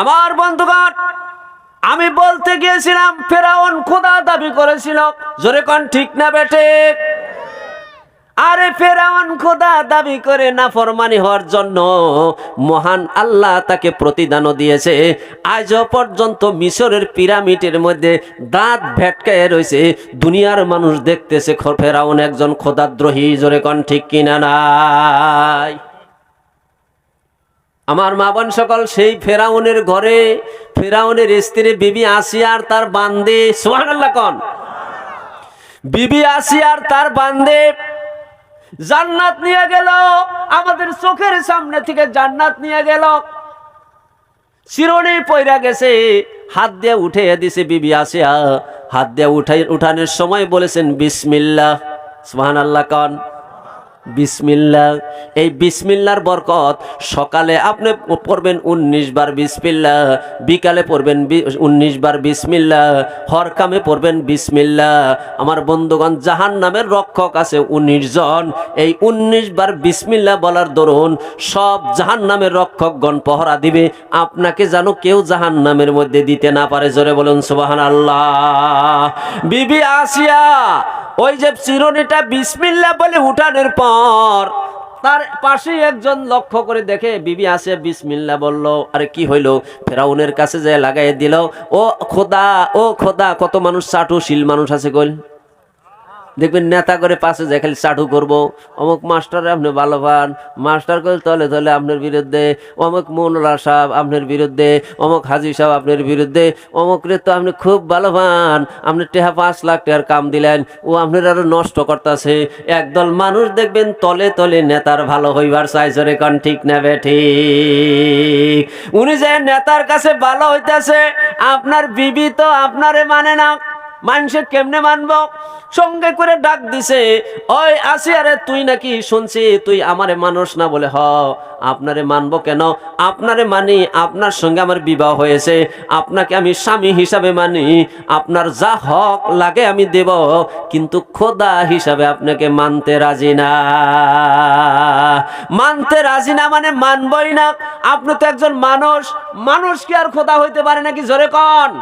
আমার বন্ধুগণ, আমি বলতে গিয়েছিলাম, ফেরাউন খোদা দাবি করেছিল। জোরে কন, ঠিক না বেটে আরে ফেরাউন খোদা দাবি করে না ফরমানি হওয়ার জন্য মহান আল্লাহ তাকে প্রতিদানও দিয়েছে। আজও পর্যন্ত মিশরের পিরামিডের মধ্যে দাঁত ভেটকায় রয়েছে। দুনিয়ার মানুষ দেখতেছে ফেরাউন একজন খোদাদ্রোহী জোরে কন, ঠিক কিনা নাই? আমার মা বোন সকল সেই ফেরাউনের ঘরে, ফেরাউনের স্ত্রী বিবি আসিয়ার তার বান্দে সোহানাল্লাহ কন। বিবি আসিয়ার তার বান্দে জান্নাত নিয়ে গেল, আমাদের চোখের সামনে থেকে জান্নাত নিয়ে গেল। শিরোনি পয়রা গেছে, হাত দিয়ে উঠে দিছে বিবি আসিয়া। হাত দিয়ে উঠাই উঠানোর সময় বলেছেন বিসমিল্লা সুবহান আল্লাহ কন। বিসমিল্লা এই বিসমিল্লার বরকত সকালে আপনি পড়বেন উনিশ বার বিসমিল্লা বিকালে পড়বেন উনিশ বার বিসমিল্লা হর কামে পড়বেন বিসমিল্লা আমার বন্ধুগণ জাহান নামের রক্ষক আছে উনিশ জন। এই উনিশ বার বিসমিল্লা বলার দরুন সব জাহান নামের রক্ষকগণ পহরা দিবে। আপনাকে যেন কেউ জাহান নামের মধ্যে দিতে না পারে। জোরে বলুন সুবাহান আল্লাহ বিবি আসিয়া ওই যে চিরুনিটা বিসমিল্লা বলে উঠানের পর, তার পাশে একজন লক্ষ্য করে দেখে, বিবি আসে, বিসমিল্লা বলল, আরে কি হইল? ফেরাউনের কাছে যে লাগাই দিল, ও খোদা ও খোদা, কত মানুষ চাটু চাটুশীল মানুষ আছে কইল? দেখবেন নেতা করে পাশে যে খালি চাটু করব। অমুক মাস্টার আপনি ভালো পান, মাস্টার করে তলে তলে আপনার বিরুদ্ধে। অমুক মৌলা সাহেব আপনার বিরুদ্ধে, অমুক হাজি সাহেব আপনার বিরুদ্ধে। অমুক রে তো আপনি খুব ভালো পান, আপনি টেহা পাঁচ লাখ টাকার কাম দিলেন, ও আপনার আরও নষ্ট করতেছে। একদল মানুষ দেখবেন তলে তলে নেতার ভালো হইবার চাইছরে কন, ঠিক নেবে ঠিক? উনি যে নেতার কাছে ভালো হইতাছে, আপনার বিবি তো আপনারে মানে না। মানুষে কেমনে মানব? সঙ্গে করে ডাক দিছে, ওই আসি, আরে তুই নাকি শুনছি, তুই আমারে মানুষ না বলে, হ, আপনারে মানবো কেন? আপনারে মানি, আপনার সঙ্গে আমার বিবাহ হয়েছে, আপনাকে আমি স্বামী হিসাবে মানি, আপনার যা হক লাগে আমি দেব, কিন্তু খোদা হিসাবে আপনাকে মানতে রাজি না। মানতে রাজি না মানে মানবই না। আপনি তো একজন মানুষ মানুষ কি আর খোদা হইতে পারে নাকি? জোরে কন।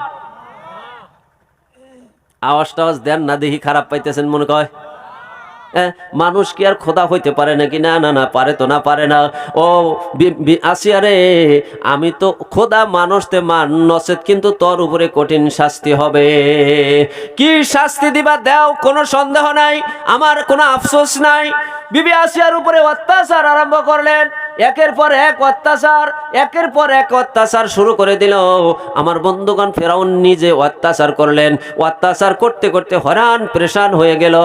আওয়াজ টাওয়াজ দেন না, দেখি খারাপ পাইতেছেন মনে কয়। মানুষ কি আর খোদা হইতে পারে নাকি? না না না, পারে তো না, পারে না। ও, বি- বি- আসিয়া রে, আমি তো খোদা মানুষ তে মান নচেত কিন্তু তোর উপরে কঠিন শাস্তি হবে। কি শাস্তি দিবা দেও, কোনো সন্দেহ নাই, আমার কোনো আফসোস নাই। বিবি আসিয়ার উপরে অত্যাচার আরম্ভ করলেন। একের পর এক অত্যাচার, একের পর এক অত্যাচার শুরু করে দিল। আমার বন্ধুগণ ফেরাউন নিজে অত্যাচার করলেন। অত্যাচার করতে করতে হরান প্রেশান হয়ে গেল।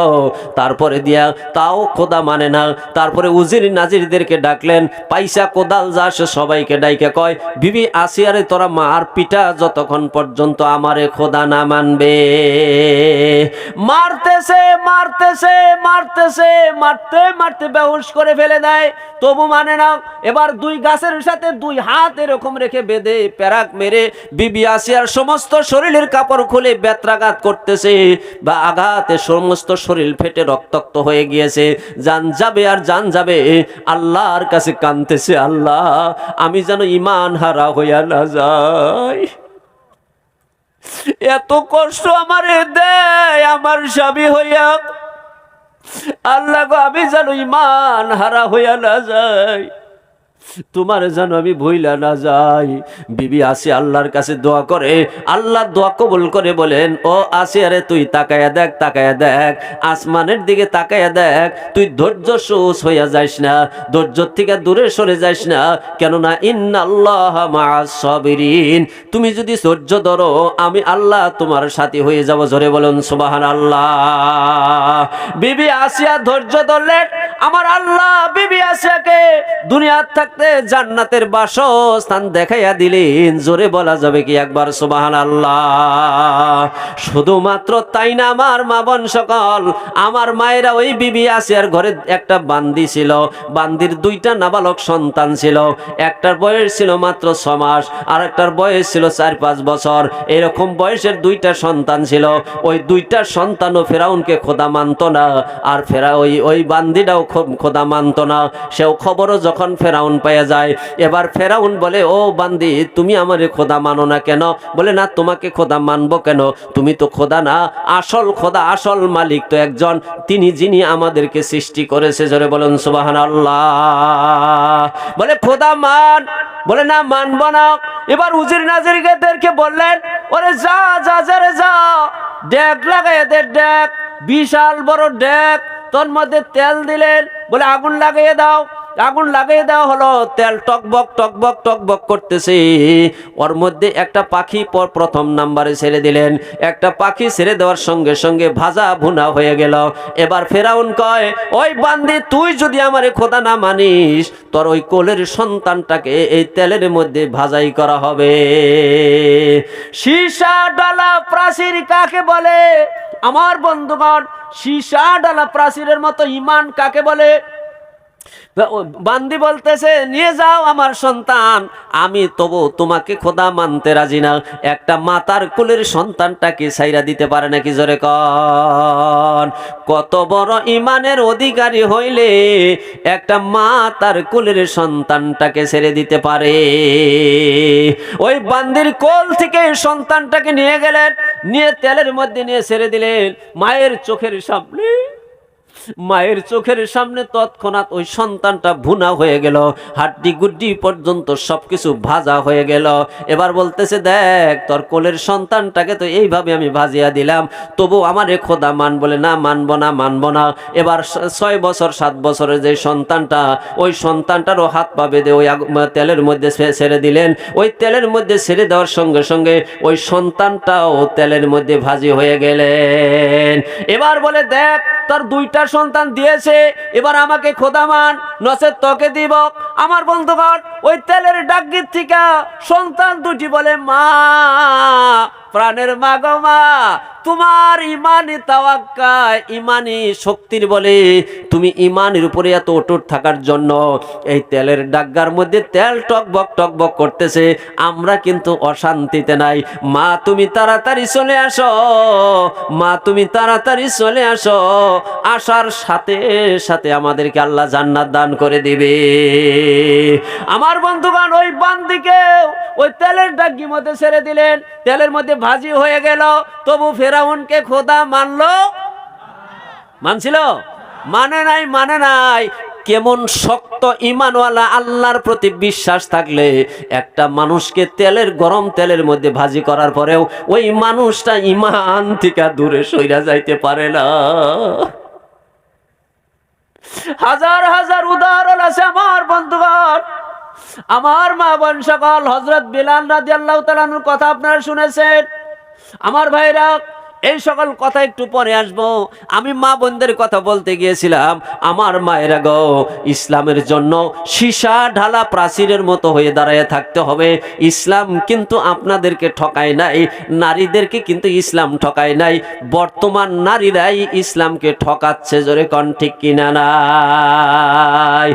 তারপরে দিয়া তাও খোদা মানে না। তারপরে উজির নাজিরদেরকে ডাকলেন, পাইসা কোদাল যা সে সবাইকে ডাইকে কয়, বিবি আসিয়ারে, তোরা মার পিটা যতক্ষণ পর্যন্ত আমারে খোদা না মানবে। মারতেছে মারতেছে মারতেছে, মারতে মারতে বেহুশ করে ফেলে দেয়। তবু মানে না এবার দুই গাছের সাথে দুই হাত এরকম রেখে বেঁধে প্যারাক মেরে বিবি আসিয়ার সমস্ত শরীরের কাপড় খুলে বেত্রাঘাত করতেছে বা আঘাতে সমস্ত শরীর ফেটে রক্তাক্ত হয়ে গিয়েছে। জান যাবে আর জান যাবে। আল্লাহর কাছে কানতেছে আল্লাহ, আমি যেন ইমান হারা হইয়া না যাই। এত কষ্ট আমারে দেয় আমার স্বামী হইয়া। আল্লাহ গো, আমি যেন ইমান হারা হইয়া না যাই। তোমার যেন আমি ভইলা না যাই। বিবি আসি আল্লাহর কাছে দোয়া করে। আল্লাহ দোয়া কবুল করে বলেন, ও আসি আরে তুই তাকায়া দেখ তাকায়া দেখ। আসমানের দিকে তাকায়া দেখ। তুই ধৈর্য সুস হইয়া যাইস না। ধৈর্য থেকে দূরে সরে যাইস না। কেননা ইন্নাল্লাহ মাআস সাবিরিন। তুমি যদি ধৈর্য ধরো, আমি আল্লাহ তোমার সাথী হয়ে যাব। জোরে বলুন সুবাহান আল্লাহ বিবি আসিয়া ধৈর্য ধরলেন। আমার আল্লাহ বিবি আসিয়াকে দুনিয়ার থাকতে জান্নাতের বাসস্থান দেখাইয়া দিলেন। জোরে বলা যাবে কি একবার? সুবাহান আল্লাহ শুধুমাত্র তাই না আমার মা বোন সকল? আমার মায়েরা ওই বিবি আসিয়ার ঘরে একটা বান্দি ছিল। বান্দির দুইটা নাবালক সন্তান ছিল। একটার বয়স ছিল মাত্র ছ মাস আর একটার বয়স ছিল চার পাঁচ বছর। এরকম বয়সের দুইটা সন্তান ছিল। ওই দুইটা সন্তানও ফেরাউনকে খোদা মানত না। আর ফেরা ওই ওই বান্দিটাও খোদা মানত না। সেও খবরও যখন ফেরাউন পেয়ে যায়। এবার ফেরাউন বলে, ও বান্দি, তুমি আমারে খোদা মানো না কেন? বলে, না, তোমাকে খোদা মানবো কেন? তুমি তো খোদা না, আসল খোদা, আসল মালিক তো একজন। তিনি যিনি আমাদেরকে সৃষ্টি করেছে। জোরে বলেন সুবাহান আল্লাহ বলে, খোদা মান বলে, না, মানব না। এবার উজির নাজিরকে বললেন, ওরে যা যা যা রে যা, ডেক লাগাই দে, ডেক। বিশাল বড় ডেক। তোর মধ্যে তেল দিলেন। বলে, আগুন লাগিয়ে দাও। আগুন লাগিয়ে দেওয়া হলো, তেল টকবক টকবক টকবক করতেছে। ওর মধ্যে একটা পাখি পর প্রথম নাম্বারে ছেড়ে দিলেন। একটা পাখি ছেড়ে দেওয়ার সঙ্গে সঙ্গে ভাজা ভুনা হয়ে গেল। এবার ফেরাউন কয়, ওই বান্দি, তুই যদি আমারে খোদা না মানিস, তোর ওই কোলের সন্তানটাকে এই তেলের মধ্যে ভাজাই করা হবে। সীসা ডালা প্রাচীর কাকে বলে? আমার বন্ধুগণ, সীসা ডালা প্রাচীরের মতো ইমান কাকে বলে? বান্দি বলতেছে, নিয়ে যাও আমার সন্তান, আমি তবু তোমাকে খোদা মানতে রাজি না। একটা মাতার কুলের সন্তানটাকে সাইরা দিতে পারে নাকি জোরে কত বড় ইমানের অধিকারী হইলে একটা মা তার কুলের সন্তানটাকে ছেড়ে দিতে পারে। ওই বান্দির কোল থেকে সন্তানটাকে নিয়ে গেলেন, নিয়ে তেলের মধ্যে নিয়ে ছেড়ে দিলেন। মায়ের চোখের সামনে মায়ের চোখের সামনে তৎক্ষণাৎ ওই সন্তানটা ভুনা হয়ে গেল। হাড্ডি গুড্ডি পর্যন্ত সবকিছু ভাজা হয়ে গেল। এবার বলতেছে, দেখ, তোর কোলের সন্তানটাকে তো এইভাবে আমি ভাজিয়া দিলাম। তবু আমার এ খোদা মান বলে না, মানব না মানব না। এবার ছয় বছর, সাত বছরের যে সন্তানটা, ওই সন্তানটারও হাত পা বেঁধে ওই তেলের মধ্যে ছেড়ে দিলেন। ওই তেলের মধ্যে ছেড়ে দেওয়ার সঙ্গে সঙ্গে ওই সন্তানটাও তেলের মধ্যে ভাজি হয়ে গেলেন। এবার বলে, দেখ তোর দুইটা সন্তান দিয়েছে এবার আমাকে খোদা মান। নসে তোকে দিব। আমার বন্ধুগণ, ওই তেলের ডাকগির থেকে সন্তান দুটি বলে, মা, প্রাণের মা গো মা, তোমার ইমানি তাওয়াক্কায়, ইমানি শক্তির বলে তুমি ইমানের উপরে এত অটুট থাকার জন্য এই তেলের ডাগ্গার মধ্যে তেল টকবক টকবক করতেছে। আমরা কিন্তু অশান্তিতে নাই। মা, তুমি তাড়াতাড়ি চলে আসো। মা, তুমি তাড়াতাড়ি চলে আসো। আসার সাথে সাথে আমাদেরকে আল্লাহ জান্নাত দান করে দিবে। আমার বন্ধুগণ, ওই বান্দিকে ওই তেলের ডাগ্গির মধ্যে ছেড়ে দিলেন। তেলের মধ্যে ভাজি হয়ে গেল। তবু ফেরাউনকে খোদা মানলো? মানছিল? মানে নাই মানে নাই। কেমন শক্ত ইমানওয়ালা আল্লাহর প্রতি বিশ্বাস থাকলে একটা মানুষকে তেলের, গরম তেলের মধ্যে ভাজি করার পরেও ওই মানুষটা ইমান থেকে দূরে সইরা যাইতে পারে না। হাজার হাজার উদাহরণ আছে আমার বন্ধুগণ। আমার মা বোন সকল হজরত বিলাল রাজি আল্লাহ কথা আপনারা শুনেছেন। আমার ভাইরা এই সকল কথা একটু পরে আসব। আমি মা বোনদের কথা বলতে গিয়েছিলাম, আমার মায়েরা গো, ইসলামের জন্য সীসা ঢালা প্রাচীরের মতো হয়ে দাঁড়ায় থাকতে হবে। ইসলাম কিন্তু আপনাদেরকে ঠকায় নাই, নারীদেরকে কিন্তু ইসলাম ঠকায় নাই। বর্তমান নারীরাই ইসলামকে ঠকাচ্ছে জোরে কন ঠিক কিনা নাই?